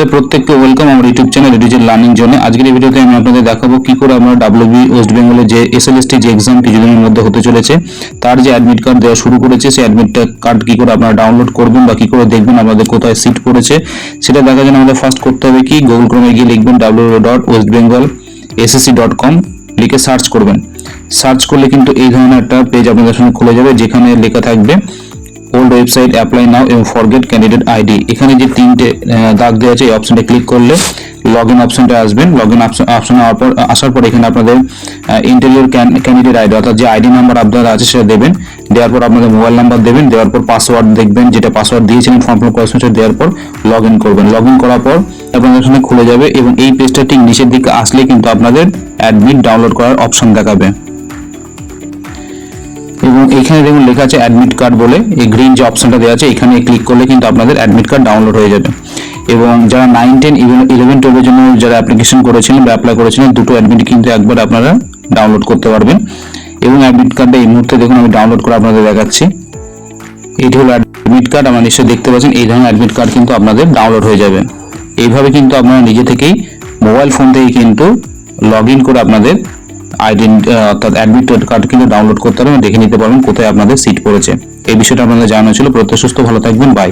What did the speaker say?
আপনাদের প্রত্যেককে ওয়েলকাম আমার ইউটিউব চ্যানেল ডিজিটাল লার্নিং জোনে আজকের এই ভিডিওতে আমি আপনাদের দেখাবো কি করে আমরা ডাব্লিউবি ওয়েস্ট বেঙ্গলের যে এসএলএসটি যে এক্সাম কিছুদিনের মধ্যে হতে চলেছে, তার যে অ্যাডমিট কার্ড দেওয়া শুরু করেছে, সেই অ্যাডমিট কার্ড কি করে আপনারা ডাউনলোড করবেন বা কি করে দেখবেন, আমাদের কোথায় সিট পড়েছে, সেটা দেখার জন্য আমাদের ফার্স্ট করতে হবে কি? গুগল ক্রমে গিয়ে লিখবেন W dot West Bengal SSC dot com লিখে সার্চ করবেন। সার্চ করলে কিন্তু এই ধরনের একটা পেজ আপনাদের সামনে খুলে যাবে, যেখানে লেখা থাকবে ওল্ড ওয়েবসাইট অ্যাপ্লাই নাও এবং ফরগেট ক্যান্ডিডেট আইডি এখানে যে তিনটে দাগ দেওয়া আছে, এই অপশনটা ক্লিক করলে লগ ইন অপশনটা আসবেন লগ ইন অপশন আসার পর এখানে আপনাদের ইন্টারভিউর ক্যান্ডিডেট আইডি অর্থাৎ যে আইডি নাম্বার আপনার আছে সেটা দেবেন। দেওয়ার পর আপনাদের মোবাইল নাম্বার দেবেন, দেওয়ার পর পাসওয়ার্ড দেখবেন, যেটা পাসওয়ার্ড দিয়েছিলেন ফর্ম ফিল করার সেটা দেওয়ার পর লগ ইন করবেন। লগ ইন করার পর আপনাদের সামনে খুলে যাবে এবং এই পেজটা ঠিক নিচের দিকে আসলে কিন্তু আপনাদের অ্যাডমিট ডাউনলোড করার অপশন দেখাবে। এবং এখানে দেখুন লেখা আছে অ্যাডমিট কার্ড বলে, এই গ্রিন যে অপশনটা দেওয়া আছে, এখানে ক্লিক করলে কিন্তু আপনাদের অ্যাডমিট কার্ড ডাউনলোড হয়ে যাবে। এবং যারা নাইন টেন ইভেন ইলেভেন টুয়েলভের জন্য যারা অ্যাপ্লিকেশন করেছিলেন বা অ্যাপ্লাই করেছিলেন, দুটো অ্যাডমিট কিন্তু একবার আপনারা ডাউনলোড করতে পারবেন। এবং অ্যাডমিট কার্ডটা এই মুহূর্তে দেখুন আমি ডাউনলোড করে আপনাদের দেখাচ্ছি। এটি হলো অ্যাডমিট কার্ড আপনারা নিশ্চয়ই দেখতে পাচ্ছেন, এই ধরনের অ্যাডমিট কার্ড কিন্তু আপনাদের ডাউনলোড হয়ে যাবে। এইভাবে কিন্তু আপনারা নিজে থেকেই মোবাইল ফোন থেকে কিন্তু লগ ইন করে আপনাদের আইডেন্টি অর্থাৎ অ্যাডমিট কার্ড কিন্তু ডাউনলোড করতে পারবেন দেখে নিতে পারবেন কোথায় আপনাদের সিট পড়েছে। এই বিষয়টা আপনাদের জানানো ছিল। প্রত্যেক সুস্থ, ভালো থাকবেন। বাই